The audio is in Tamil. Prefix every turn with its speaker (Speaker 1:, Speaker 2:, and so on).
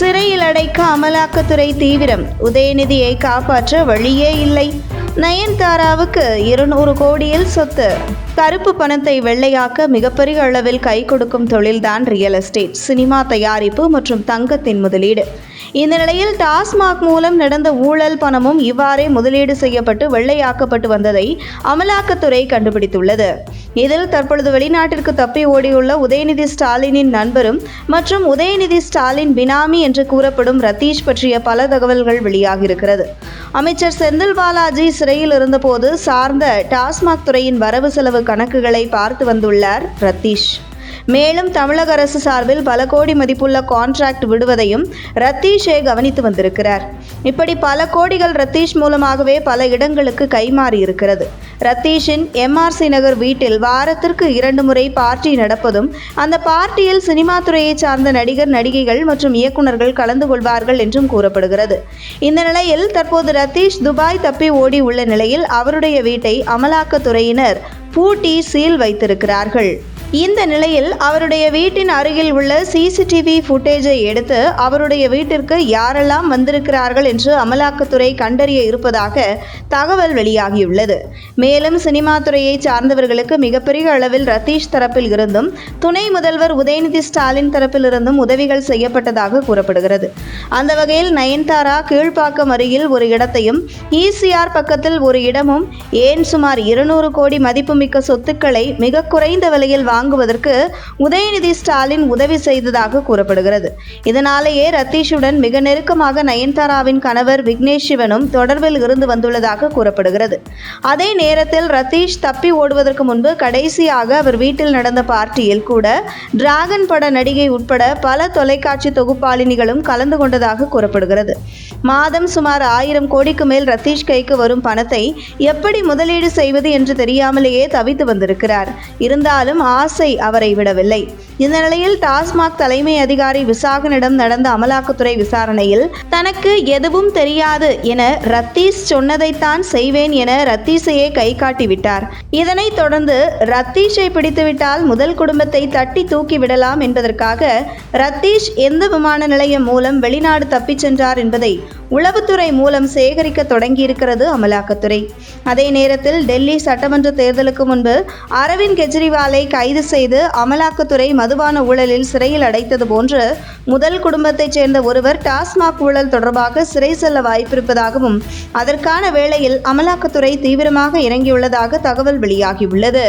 Speaker 1: சிறையில் அடைக்க அமலாக்கத்துறை தீவிரம். உதயநிதியை காப்பாற்ற வழியே இல்லை. நயன்தாராவுக்கு இருநூறு கோடியில் சொத்து. கருப்பு பணத்தை வெள்ளையாக்க மிகப்பெரிய அளவில் கை கொடுக்கும் தொழில்தான் ரியல் எஸ்டேட் சினிமா தயாரிப்பு மற்றும் தங்கத்தின் முதலீடு. இந்த நிலையில் டாஸ்மாக் மூலம் நடந்த ஊழல் பணமும் இவ்வாறே முதலீடு செய்யப்பட்டு வெள்ளையாக்கப்பட்டு வந்ததை அமலாக்கத்துறை கண்டுபிடித்துள்ளது. இதில் தற்பொழுது வெளிநாட்டிற்கு தப்பி ஓடியுள்ள உதயநிதி ஸ்டாலினின் நண்பரும் மற்றும் உதயநிதி ஸ்டாலின் பினாமி என்று கூறப்படும் ரத்தீஷ் பற்றிய பல தகவல்கள் வெளியாகியிருக்கிறது. அமைச்சர் செந்தில் பாலாஜி சிறையில் இருந்தபோது சார்ந்த டாஸ்மாக் துறையின் வரவு செலவு கணக்குகளை பார்த்து வந்துள்ளார் ரத்தீஷ். மேலும் தமிழக அரசு சார்பில் பல கோடி மதிப்புள்ள கான்ட்ராக்ட் விடுவதையும் ரத்தீஷே கவனித்து வந்திருக்கிறார். இப்படி பல கோடிகள் ரத்தீஷ் மூலமாகவே பல இடங்களுக்கு கைமாறி இருக்கிறது. ரத்தீஷின் எம்ஆர்சி நகர் வீட்டில் வாரத்திற்கு இரண்டு முறை பார்ட்டி நடப்பதும் அந்த பார்ட்டியில் சினிமா துறையை சார்ந்த நடிகர் நடிகைகள் மற்றும் இயக்குநர்கள் கலந்து கொள்வார்கள் என்றும் கூறப்படுகிறது. இந்த நிலையில் தற்போது ரத்தீஷ் துபாய் தப்பி ஓடி உள்ள நிலையில் அவருடைய வீட்டை அமலாக்கத்துறையினர் பூட்டி சீல் வைத்திருக்கிறார்கள். இந்த நிலையில் அவருடைய வீட்டின் அருகில் உள்ள சிசிடிவி ஃபுட்டேஜை எடுத்து அவருடைய வீட்டிற்கு யாரெல்லாம் வந்திருக்கிறார்கள் என்று அமலாக்கத்துறை கண்டறிய இருப்பதாக தகவல் வெளியாகியுள்ளது. மேலும் சினிமா துறையை சார்ந்தவர்களுக்கு மிகப்பெரிய அளவில் ரத்தீஷ் தரப்பில் இருந்தும் துணை முதல்வர் உதயநிதி ஸ்டாலின் தரப்பில் இருந்தும் உதவிகள் செய்யப்பட்டதாக கூறப்படுகிறது. அந்த வகையில் நயன்தாரா கீழ்ப்பாக்கம் அருகில் ஒரு இடத்தையும் ஈசிஆர் பக்கத்தில் ஒரு இடமும் ஏன் சுமார் இருநூறு கோடி மதிப்புமிக்க சொத்துக்களை மிக குறைந்த விலையில் வாங்குவதற்கு உதயநிதி ஸ்டாலின் உதவி செய்ததாக கூறப்படுகிறது. இதனாலேயே ரத்தீஷுடன் மிக நெருக்கமாக நயன்தாராவின் கணவர் விக்னேஷ் சிவனும் தொடர்பில் இருந்து வந்துள்ளதாக கூறப்படுகிறது. அதே நேரத்தில் ரத்தீஷ் தப்பி ஓடுவதற்கு முன்பு கடைசியாக அவர் வீட்டில் நடந்த பார்ட்டியில் கூட டிராகன் பட நடிகை உட்பட பல தொலைக்காட்சி தொகுப்பாளினிகளும் கலந்து கொண்டதாக கூறப்படுகிறது. மாதம் சுமார் ஆயிரம் கோடிக்கு மேல் ரத்தீஷ் கைக்கு வரும் பணத்தை எப்படி முதலீடு செய்வது என்று தெரியாமலேயே தவித்து வந்திருக்கிறார். இருந்தாலும் ஆசை அவரை விடவில்லை. இந்த நிலையில் டாஸ்மாக் தலைமை அதிகாரி விசாகனிடம் நடந்த அமலாக்கத்துறை விசாரணையில் தனக்கு எதுவும் தெரியாது என ரத்தீஷ் சொன்னதைத்தான் செய்வேன் என ரத்தீஷையே கை காட்டிவிட்டார் இதனைத் தொடர்ந்து ரத்தீஷை பிடித்துவிட்டால் முதல் குடும்பத்தை தட்டி தூக்கி விடலாம் என்பதற்காக ரத்தீஷ் எந்த விமான நிலையம் மூலம் வெளிநாடு தப்பிச் சென்றார் என்பதை உளவுத்துறை மூலம் சேகரிக்க தொடங்கியிருக்கிறது அமலாக்கத்துறை. அதே நேரத்தில் டெல்லி சட்டமன்ற தேர்தலுக்கு முன்பு அரவிந்த் கெஜ்ரிவாலை கைது செய்து அமலாக்கத்துறை மதுபான ஊழலில் சிறையில் அடைத்தது போன்று முதல் குடும்பத்தைச் சேர்ந்த ஒருவர் டாஸ்மாக் ஊழல் தொடர்பாக சிறை செல்ல வாய்ப்பிருப்பதாகவும் அதற்கான வேளையில் அமலாக்கத்துறை தீவிரமாக இறங்கியுள்ளதாக தகவல் வெளியாகியுள்ளது.